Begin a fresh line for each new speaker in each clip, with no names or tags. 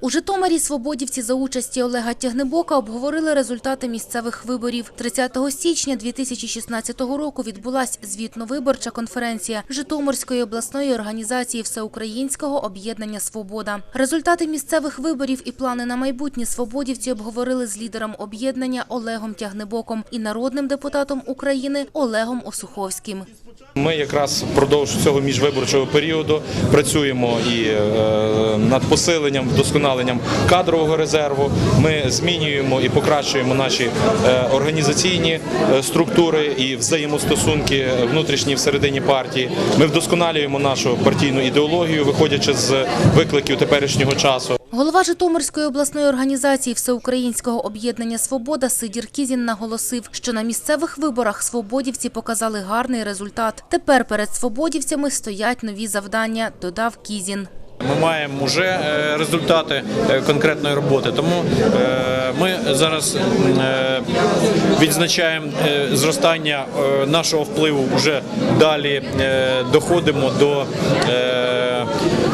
У Житомирі свободівці за участі Олега Тягнебока обговорили результати місцевих виборів. 30 січня 2016 року відбулась звітно-виборча конференція Житомирської обласної організації Всеукраїнського об'єднання Свобода. Результати місцевих виборів і плани на майбутнє свободівці обговорили з лідером об'єднання Олегом Тягнебоком і народним депутатом України Олегом Осуховським.
Ми якраз впродовж цього міжвиборчого періоду працюємо і е, над посиленням, вдосконаленням кадрового резерву. Ми змінюємо і покращуємо наші е, організаційні е, структури і взаємостосунки внутрішні всередині партії. Ми вдосконалюємо нашу партійну ідеологію, виходячи з викликів теперішнього часу.
Голова Житомирської обласної організації Всеукраїнського об'єднання Свобода Сидір Кізін наголосив, що на місцевих виборах свободівці показали гарний результат. Тепер перед свободівцями стоять нові завдання, додав Кізін.
Ми маємо вже е, результати е, конкретної роботи, тому е, ми зараз відзначаємо зростання нашого впливу. Вже далі доходимо до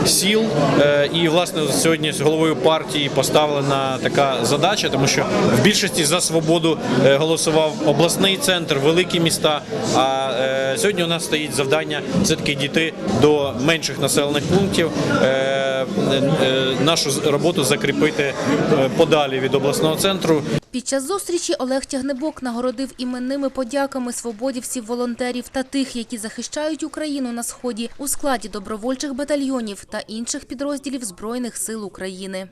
сіл. Е, І власне сьогодні з головою партії поставлена така задача, тому що в більшості за свободу е, голосував обласний центр, великі міста. А е, сьогодні у нас стоїть завдання все таки дійти до менших населених пунктів. Е, Нашу роботу закріпити е, подалі від обласного центру.
Під час зустрічі Олег Тягнебок нагородив іменними подяками свободівців, волонтерів та тих, які захищають Україну на сході у складі добровольчих батальйонів та інших підрозділів Збройних сил України.